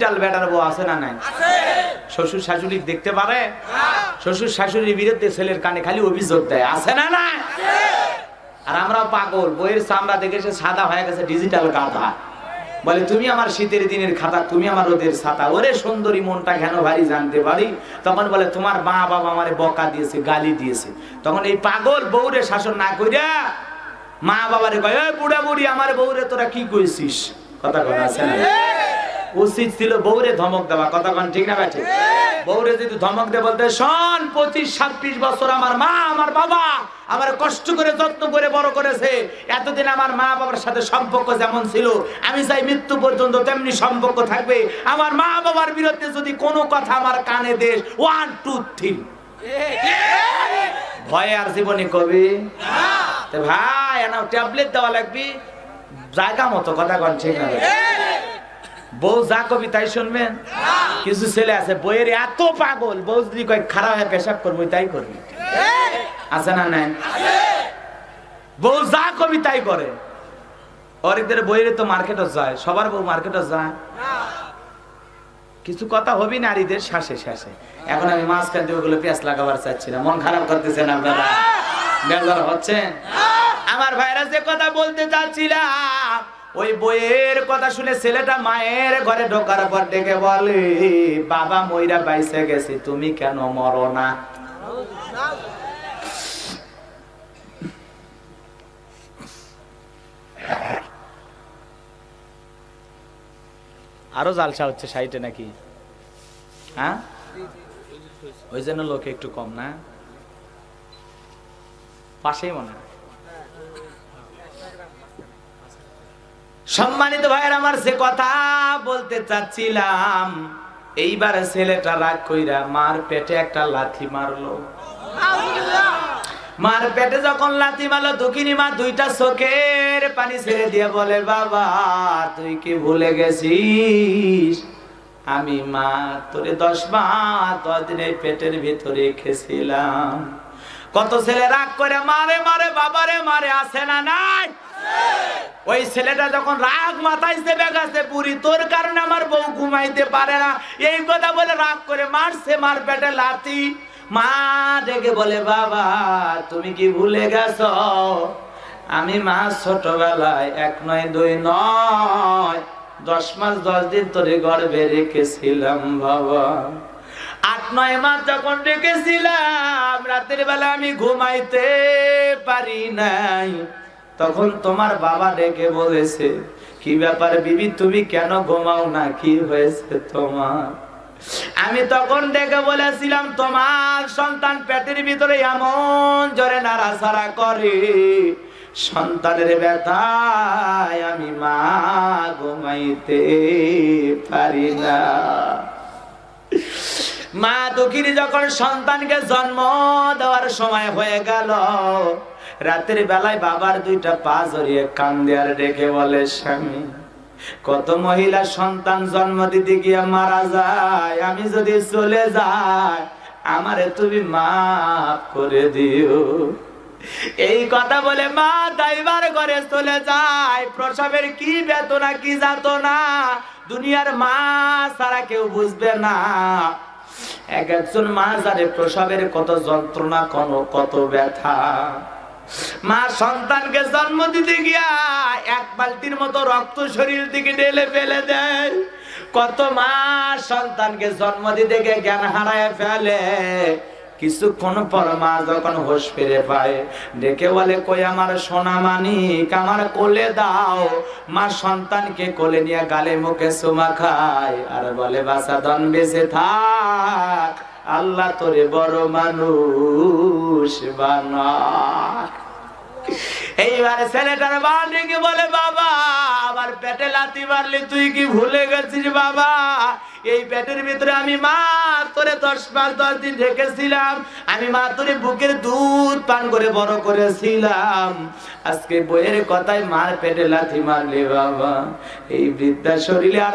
ডাল বেটার বউ আছে না নাই? শ্বশুর শাশুড়ি দেখতে পারে? শ্বশুর শাশুড়ির বিরুদ্ধে ছেলের কানে খালি অভিযোগ দেয়। আছে না না আর আমরা পাগল। বইয়ের চামড়া দেখে সে সাদা হয়ে গেছে ডিজিটাল গাধা। বলে তুমি আমার শীতের দিনের খাতা তুমি আমার ওদের ছাতা। ওরে সুন্দরী মনটা কেন ভারী জানতে পারি? তখন বলে তোমার মা বাবা আমারে বকা দিয়েছে গালি দিয়েছে। তখন এই পাগল বউরে শাসন না কইরা মা বাবারে কয় "এই বুড়া বুড়ি আমার বউরে তোরা কি কইছিস? কথা কথা আছে না? উচিত ছিল বউরে ধমক দেওয়া কন ঠিক না ব্যাঠে বউরে যদি ধমক দে বলতে শোন পঁচিশ ছাব্বিশ বছর আমার মা আমার বাবা আমার কষ্ট করে যত্ন করে বড় করেছে। এতদিন আমার মা বাবার সাথে সম্পর্ক যেমন ছিল আমি চাই মৃত্যু পর্যন্ত তেমনি সম্পর্ক থাকবে। আমার মা বাবার বিরুদ্ধে যদি কোনো কথা আমার কানে দেশ ওয়ান টু থ্রি ভয় আর জীবনে কবি? ভাই ট্যাবলেট দেওয়া লাগবে। জায়গা মতো কথা কন ঠিক না বউ যা কবি তাই শুনবেন? কিছু ছেলে আছে বইয়ের এত পাগল বউ যদি কয় খারাপ হয়ে পেশাব করব তাই করবি? আছে। না নাই? বউ যা কবি তাই করে। অনেকদের বইয়ের তো মার্কেটও যায় সবার বউ মার্কেটও যায়। কিছু কথা হবি নারীদের শ্বাসে শ্বাসে। এখন আমি মাঝখান দিয়ে ওগুলো পেঁয়াজ লাগাবার চাচ্ছি না মন খারাপ করতেছেন আপনারা? বেজার হচ্ছেন আমার ভাইরা যে কথা বলতে চাচ্ছিলাম ওই বইয়ের কথা শুনে ছেলেটা মায়ের ঘরে ঢোকার পর ডেকে বলে, বাবা মইরা বাইসে গেছে, তুমি কেন মরো না? আরও জালসা হচ্ছে সাইটে নাকি? হ্যাঁ? ওই জন্য লোক একটু কম না? পাশেই মনে হয়। সম্মানিত ভাইয়ের আমার সে কথা বলতে চাচ্ছিলাম। এইবার ছেলেটা রাগ কইরা মার পেটে একটা লাথি মারলো। মার পেটে যখন লাথি মারলো দুঃখিনী মা দুইটা চোখের পানি ছেড়ে দিয়ে বলে বাবা তুই কি ভুলে গেছিস? আমি মা তোরে দশ মাস দশ দিনের পেটের ভিতরে রেখেছিলাম। কত ছেলে রাগ করে, মারে মারে, বাবারে, মারে আসে না নাই? ওই ছেলেটা যখন রাগ মাথায় গেছে পুরি তোর কারণে আমার বউ ঘুমাইতে পারে না। এই কথা বলে রাগ করে, মারছে, মার পেটে লাথি। মা ডেকে বলে, বাবা, তুমি কি ভুলে গেছ? আমি মা ছোটবেলায় এক নয়, দুই নয়, দশ মাস, দশ দিন তোরে গর্বে রেখেছিলাম বাবা। নয় মাস যখন রেখেছিলাম রাতের বেলা আমি ঘুমাইতে পারি নাই। তখন তোমার বাবা ডেকে বলেছে, কি ব্যাপার বিবি, তুমি কেন ঘুমাও না? কি হয়েছে তোমার? আমি তখন ডেকে বলেছিলাম, তোমার সন্তান পেটের ভিতরে এমন জোরে নাড়াচাড়া করে, সন্তানের ব্যথায় আমি মা ঘুমাইতে পারি না। মা দুঃখিনী যখন সন্তানকে জন্ম দেওয়ার সময় হয়ে গেল, রাতের বেলায় বাবার দুইটা পা জড়িয়ে কান্দে আর ডেকে বলে, স্বামী, কত মহিলা সন্তান জন্ম দিতে গিয়ে মারা যায়, আমি যদি চলে যাই, আমারে তুমি মাফ করে দিও। এই কথা বলে মা দাইবার ঘরে চলে যায়। প্রসবের কি বেতনা কি যাত না দুনিয়ার মা ছাড়া কেউ বুঝবে না। এক একজন মা জানে প্রসবের কত যন্ত্রণা কোন কত ব্যথা। মা সন্তানকে জন্ম দিতে গিয়া এক বালতির মতো রক্ত শরীর থেকে ঢেলে ফেলে দেয়। কত মা সন্তানকে জন্ম দিতে গিয়ে জ্ঞান হারায় ফেলে। কিছুক্ষণ পর মা যখন হোশ ফিরে পায় ডেকে বলে, কই আমার সোনা মানিক আমার কোলে দাও। মা সন্তানকে কোলে নিয়ে গালে মুখে সুমা খায় আর বলে বাসা ধন বেঁচে থাক, আল্লাহ তোরে বড় মানুষ বানা। এইবার ছেলেটার বান রেখে বলে, বাবা, আমার পেটে লাথি মারলি, তুই কি ভুলে গেছিস, বাবা? এই পেটের ভিতরে আমি মা তোরে দশ পাঁচ দশ দিন রেখেছিলাম। আমি মা তোরে বুকের দুধ পান করে বড় করেছিলাম। আজকে বইয়ের কথায় মার পেটে লাথি মারলি, বাবা। এই বৃদ্ধা শরীরে আর